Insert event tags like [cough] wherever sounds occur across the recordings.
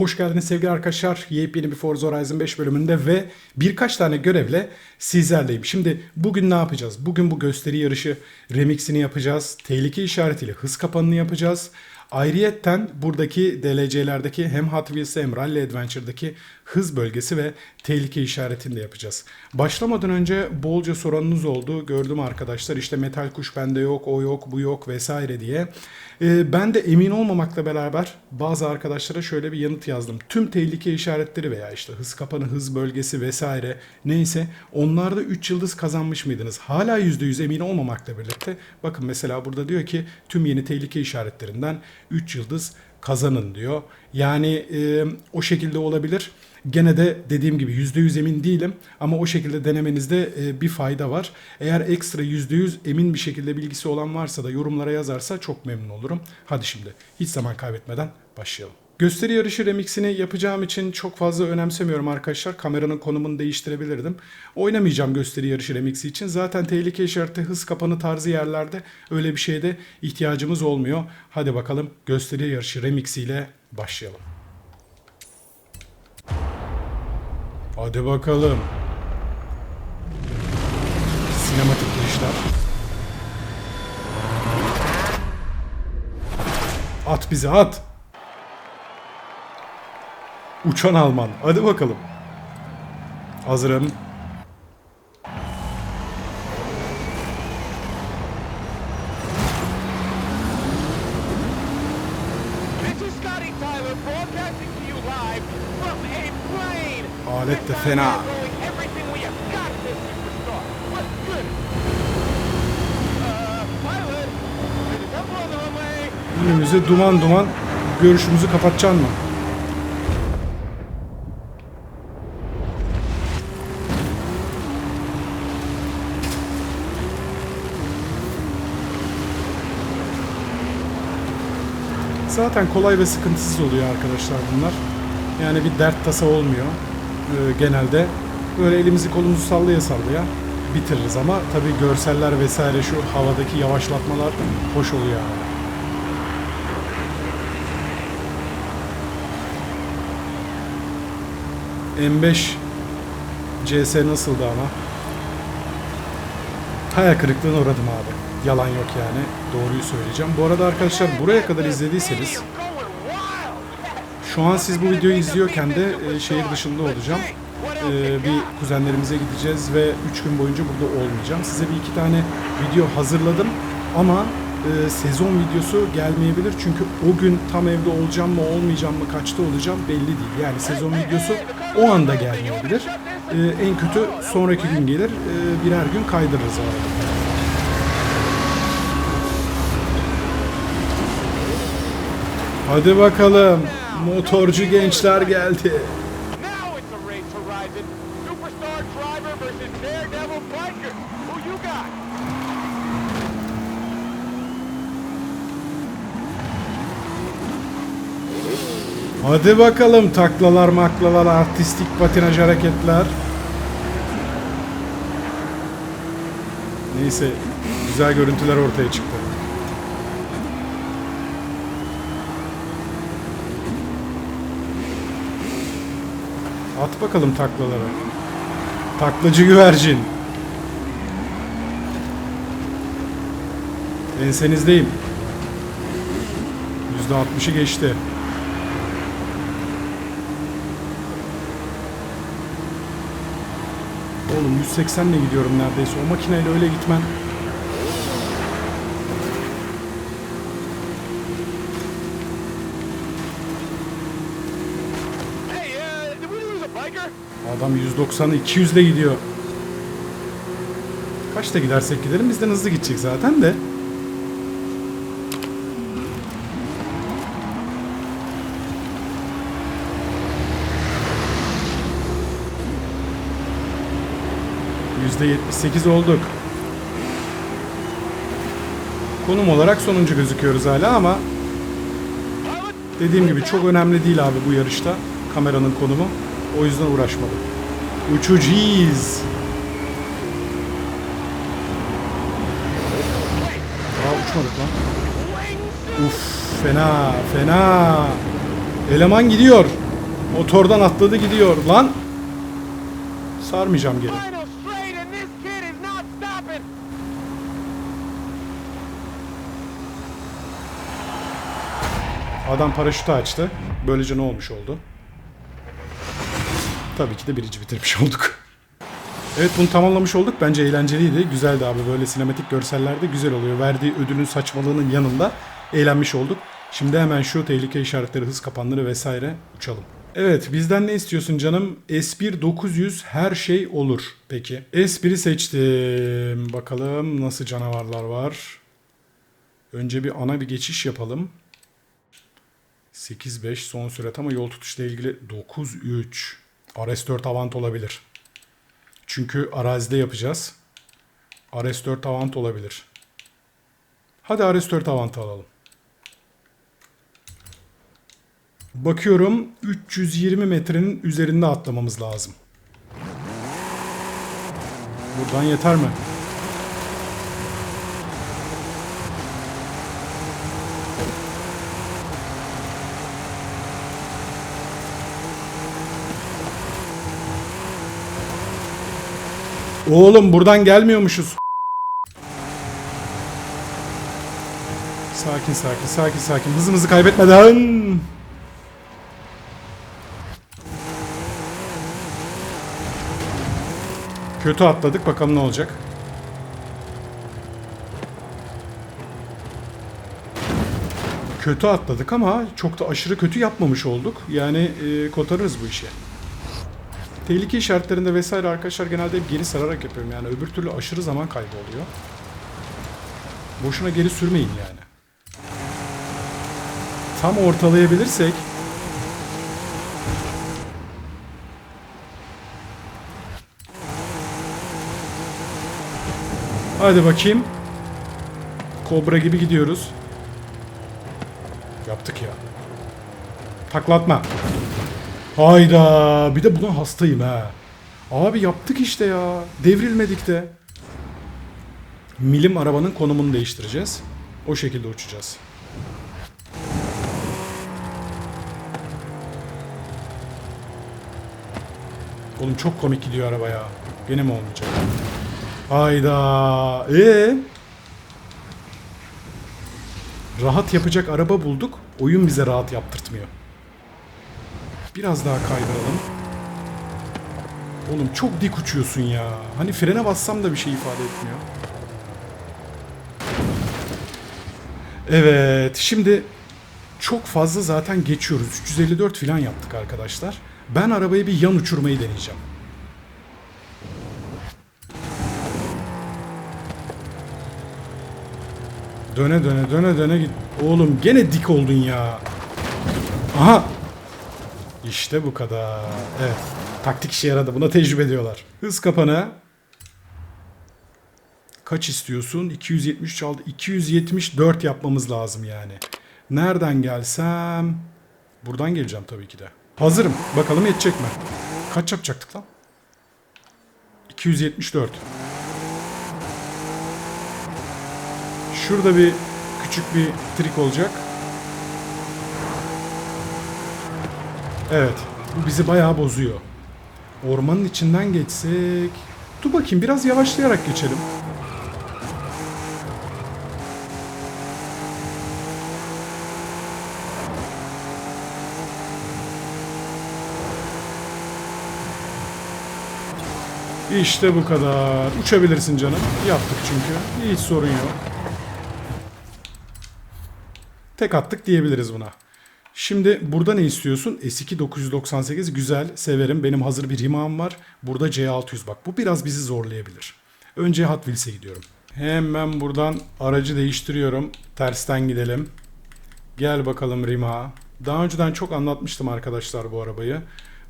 Hoş geldiniz sevgili arkadaşlar. Yepyeni bir Forza Horizon 5 bölümünde ve birkaç tane görevle sizlerleyim. Şimdi bugün ne yapacağız? Bugün bu gösteri yarışı remixini yapacağız. Tehlike işaretiyle hız kapanını yapacağız. Ayrıyetten buradaki DLC'lerdeki hem Hot Wheels'e hem Rally Adventure'daki hız bölgesi ve tehlike işaretini de yapacağız. Başlamadan önce bolca soranınız oldu. Gördüm arkadaşlar işte metal kuş bende yok, o yok, bu yok vesaire diye. Ee, ben de emin olmamakla beraber bazı arkadaşlara şöyle bir yanıt yazdım. Tüm tehlike işaretleri veya işte hız kapanı, hız bölgesi vesaire neyse onlarda 3 yıldız kazanmış mıydınız? Hala %100 emin olmamakla birlikte bakın mesela burada diyor ki tüm yeni tehlike işaretlerinden 3 yıldız kazanın diyor. Yani e, o şekilde olabilir. Gene de dediğim gibi %100 emin değilim ama o şekilde denemenizde e, bir fayda var. Eğer ekstra %100 emin bir şekilde bilgisi olan varsa da yorumlara yazarsa çok memnun olurum. Hadi şimdi hiç zaman kaybetmeden başlayalım. Gösteri yarışı remixini yapacağım için çok fazla önemsemiyorum arkadaşlar. Kameranın konumunu değiştirebilirdim. Oynamayacağım gösteri yarışı remixi için. Zaten tehlike işareti hız kapanı tarzı yerlerde öyle bir şeyde ihtiyacımız olmuyor. Hadi bakalım gösteri yarışı remixiyle başlayalım. Hadi bakalım. Sinematik girişler. At bizi at. Uçan Alman. Hadi bakalım. Hazırım. On the runway. Önümüze duman duman. Görüşümüzü kapatacaksın mı? Zaten kolay ve sıkıntısız oluyor arkadaşlar bunlar. Yani bir dert tasa olmuyor genelde. Böyle elimizi kolumuzu sallaya sallaya bitiririz ama tabii görseller vesaire şu havadaki yavaşlatmalar hoş oluyor yani. M5 CS nasıldı ama? Hayal kırıklığına uğradım abi. Yalan yok yani. Doğruyu söyleyeceğim. Bu arada arkadaşlar buraya kadar izlediyseniz. Şu an siz bu videoyu izliyorken de e, şehir dışında olacağım. E, bir kuzenlerimize gideceğiz ve 3 gün boyunca burada olmayacağım. Size bir iki tane video hazırladım ama e, sezon videosu gelmeyebilir. Çünkü o gün tam evde olacağım mı olmayacağım mı kaçta olacağım belli değil. Yani sezon videosu o anda gelmeyebilir. E, en kötü sonraki gün gelir. E, birer gün kaydırırız arada. Hadi bakalım. Motorcu gençler geldi. Hadi bakalım taklalar maklalar artistik patinaj hareketler. Neyse güzel görüntüler ortaya çıktı. At bakalım taklaları. Taklacı güvercin. Ensenizdeyim. %60'ı geçti. Oğlum 180 ile gidiyorum neredeyse. O makineyle öyle gitmen. Adam 190'ı 200 ile gidiyor. Kaçta gidersek gidelim bizden hızlı gidecek zaten de. %78 olduk. Konum olarak sonuncu gözüküyoruz hala ama dediğim gibi çok önemli değil abi bu yarışta kameranın konumu. O yüzden uğraşmadım. Uçucuyuz. Aa uçmadık lan. Uf fena fena. Eleman gidiyor. Motordan atladı gidiyor lan. Sarmayacağım geri. Adam paraşütü açtı. Böylece ne olmuş oldu? Tabii ki de birinci bitirmiş olduk. Evet bunu tamamlamış olduk. Bence eğlenceliydi. Güzeldi abi. Böyle sinematik görseller de güzel oluyor. Verdiği ödülün saçmalığının yanında eğlenmiş olduk. Şimdi hemen şu tehlike işaretleri, hız kapanları vesaire uçalım. Evet bizden ne istiyorsun canım? S1 900 her şey olur. Peki. S1'i seçtim. Bakalım nasıl canavarlar var. Önce bir ana bir geçiş yapalım. 8-5 son sürat ama yol tutuşla ilgili 9-3. RS4 avant olabilir. Çünkü arazide yapacağız. RS4 avant olabilir. Hadi RS4 avant alalım. Bakıyorum 320 metrenin üzerinde atlamamız lazım. Buradan yeter mi? Oğlum buradan gelmiyormuşuz. Sakin sakin sakin sakin. Hızımızı kaybetmeden. Kötü atladık. Bakalım ne olacak. Kötü atladık ama çok da aşırı kötü yapmamış olduk. Yani e, kotarırız bu işi. Tehlike işaretlerinde vesaire arkadaşlar genelde hep geri sararak yapıyorum. Yani öbür türlü aşırı zaman kaybı oluyor. Boşuna geri sürmeyin yani. Tam ortalayabilirsek Hadi bakayım. Kobra gibi gidiyoruz. Yaptık ya. Taklatma. Hayda. Bir de buna hastayım ha. Abi yaptık işte ya. Devrilmedik de. Milim arabanın konumunu değiştireceğiz. O şekilde uçacağız. Oğlum çok komik gidiyor araba ya. Gene mi olmayacak? Hayda. Ee? Rahat yapacak araba bulduk. Oyun bize rahat yaptırtmıyor. Biraz daha kaydıralım. Oğlum çok dik uçuyorsun ya. Hani frene bassam da bir şey ifade etmiyor. Evet, şimdi çok fazla zaten geçiyoruz. 354 falan yaptık arkadaşlar. Ben arabayı bir yan uçurmayı deneyeceğim. Döne döne döne döne git. Oğlum gene dik oldun ya. Aha. İşte bu kadar. Evet. Taktik işe yaradı. Buna tecrübe ediyorlar. Hız kapanı. Kaç istiyorsun? 273 aldı. 274 yapmamız lazım yani. Nereden gelsem? Buradan geleceğim tabii ki de. Hazırım. Bakalım yetecek mi? Kaç yapacaktık lan? 274. Şurada bir küçük bir trik olacak. Evet. Bu bizi bayağı bozuyor. Ormanın içinden geçsek... Dur bakayım biraz yavaşlayarak geçelim. İşte bu kadar. Uçabilirsin canım. Yaptık çünkü. Hiç sorun yok. Tek attık diyebiliriz buna. Şimdi burada ne istiyorsun? S2 998 güzel, severim. Benim hazır bir rimağım var. Burada C600 bak. Bu biraz bizi zorlayabilir. Önce Hot Wheels'e gidiyorum. Hemen buradan aracı değiştiriyorum. Tersten gidelim. Gel bakalım rimağa. Daha önceden çok anlatmıştım arkadaşlar bu arabayı.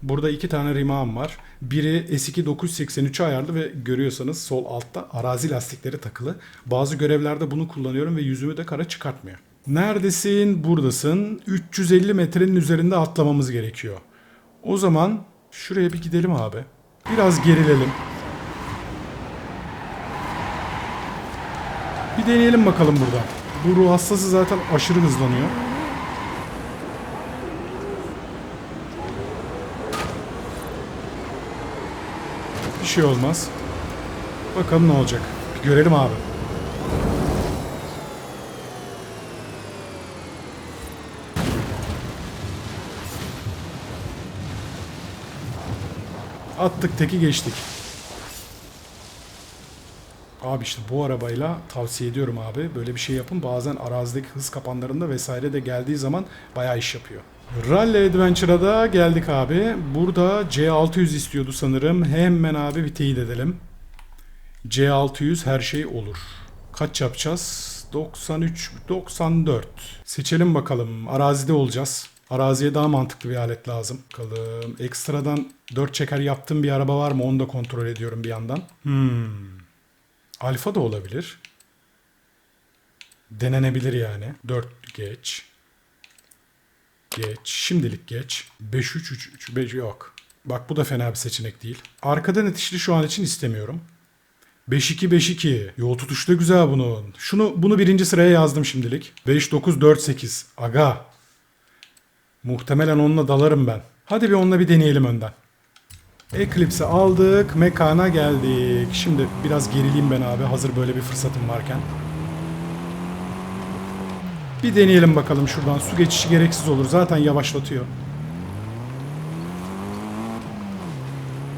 Burada iki tane rimağım var. Biri S2 983'e ayarlı ve görüyorsanız sol altta arazi lastikleri takılı. Bazı görevlerde bunu kullanıyorum ve yüzümü de kara çıkartmıyor. Neredesin? Buradasın. 350 metrenin üzerinde atlamamız gerekiyor. O zaman şuraya bir gidelim abi. Biraz gerilelim. Bir deneyelim bakalım burada. Bu ruh hastası zaten aşırı hızlanıyor. Bir şey olmaz. Bakalım ne olacak. Bir görelim abi. Attık teki geçtik. Abi işte bu arabayla tavsiye ediyorum abi. Böyle bir şey yapın. Bazen arazideki hız kapanlarında vesaire de geldiği zaman bayağı iş yapıyor. Rally Adventure'a da geldik abi. Burada C600 istiyordu sanırım. Hemen abi bir teyit edelim. C600 her şey olur. Kaç yapacağız? 93, 94. Seçelim bakalım. Arazide olacağız. Araziye daha mantıklı bir alet lazım. Bakalım. Ekstradan 4 çeker yaptığım bir araba var mı? Onu da kontrol ediyorum bir yandan. Hmm. Alfa da olabilir. Denenebilir yani. 4 geç. Geç. Şimdilik geç. 5 3 3 3 5 yok. Bak bu da fena bir seçenek değil. Arkadan itişli şu an için istemiyorum. 5-2-5-2. Yol tutuşu da güzel bunun. Şunu bunu birinci sıraya yazdım şimdilik. 5-9-4-8. Aga. Muhtemelen onunla dalarım ben. Hadi bir onunla bir deneyelim önden. Eclipse'i aldık. Mekana geldik. Şimdi biraz gerileyim ben abi. Hazır böyle bir fırsatım varken. Bir deneyelim bakalım şuradan. Su geçişi gereksiz olur. Zaten yavaşlatıyor.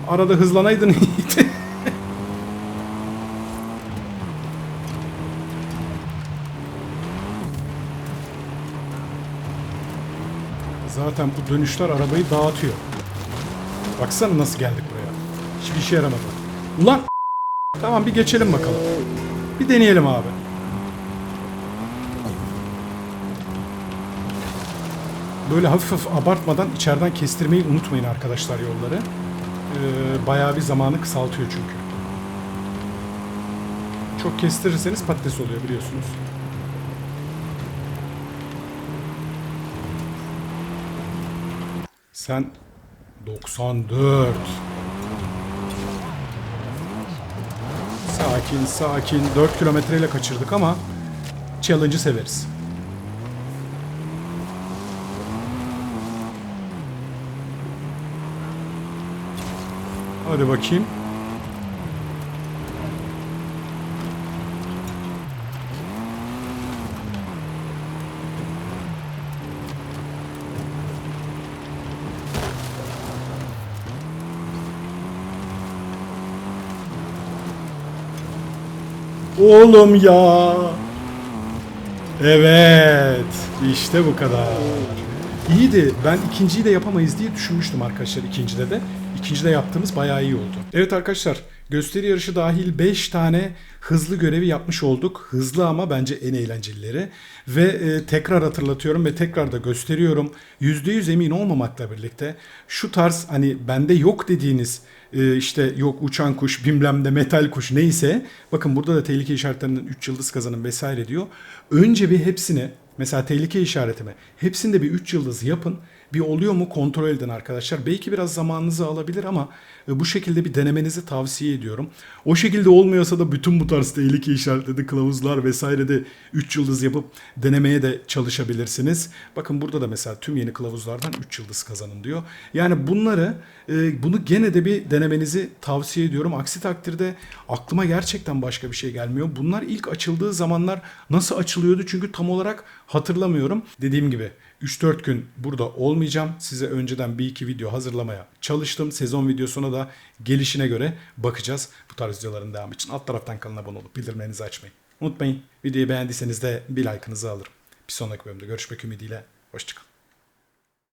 Arada hızlanaydın [laughs] iyiydi. Zaten bu dönüşler arabayı dağıtıyor. Baksana nasıl geldik buraya. Hiçbir işe yaramadı. Ulan [laughs] Tamam bir geçelim bakalım. Bir deneyelim abi. Böyle hafif hafif abartmadan içeriden kestirmeyi unutmayın arkadaşlar yolları. Ee, bayağı bir zamanı kısaltıyor çünkü. Çok kestirirseniz patates oluyor biliyorsunuz. Sen 94. Sakin sakin 4 kilometreyle kaçırdık ama challenge'ı severiz. Hadi bakayım. Oğlum ya. Evet. işte bu kadar. İyiydi. Ben ikinciyi de yapamayız diye düşünmüştüm arkadaşlar ikincide de. İkincide yaptığımız bayağı iyi oldu. Evet arkadaşlar gösteri yarışı dahil 5 tane hızlı görevi yapmış olduk. Hızlı ama bence en eğlencelileri. Ve e, tekrar hatırlatıyorum ve tekrar da gösteriyorum. %100 emin olmamakla birlikte şu tarz hani bende yok dediğiniz e, işte yok uçan kuş bilmem de metal kuş neyse bakın burada da tehlike işaretlerinden 3 yıldız kazanın vesaire diyor. Önce bir hepsini mesela tehlike işaretimi hepsinde bir 3 yıldız yapın. Bir oluyor mu kontrol edin arkadaşlar. Belki biraz zamanınızı alabilir ama e, bu şekilde bir denemenizi tavsiye ediyorum. O şekilde olmuyorsa da bütün bu tarz tehlike işaretledi kılavuzlar vesaire de 3 yıldız yapıp denemeye de çalışabilirsiniz. Bakın burada da mesela tüm yeni kılavuzlardan 3 yıldız kazanın diyor. Yani bunları e, bunu gene de bir denemenizi tavsiye ediyorum. Aksi takdirde aklıma gerçekten başka bir şey gelmiyor. Bunlar ilk açıldığı zamanlar nasıl açılıyordu çünkü tam olarak hatırlamıyorum. Dediğim gibi 3-4 gün burada olmayacağım. Size önceden bir iki video hazırlamaya çalıştım. Sezon videosuna da gelişine göre bakacağız. Bu tarz videoların devamı için alt taraftan kanala abone olup bildirimlerinizi açmayı unutmayın. Videoyu beğendiyseniz de bir like'ınızı alırım. Bir sonraki bölümde görüşmek ümidiyle. Hoşçakalın.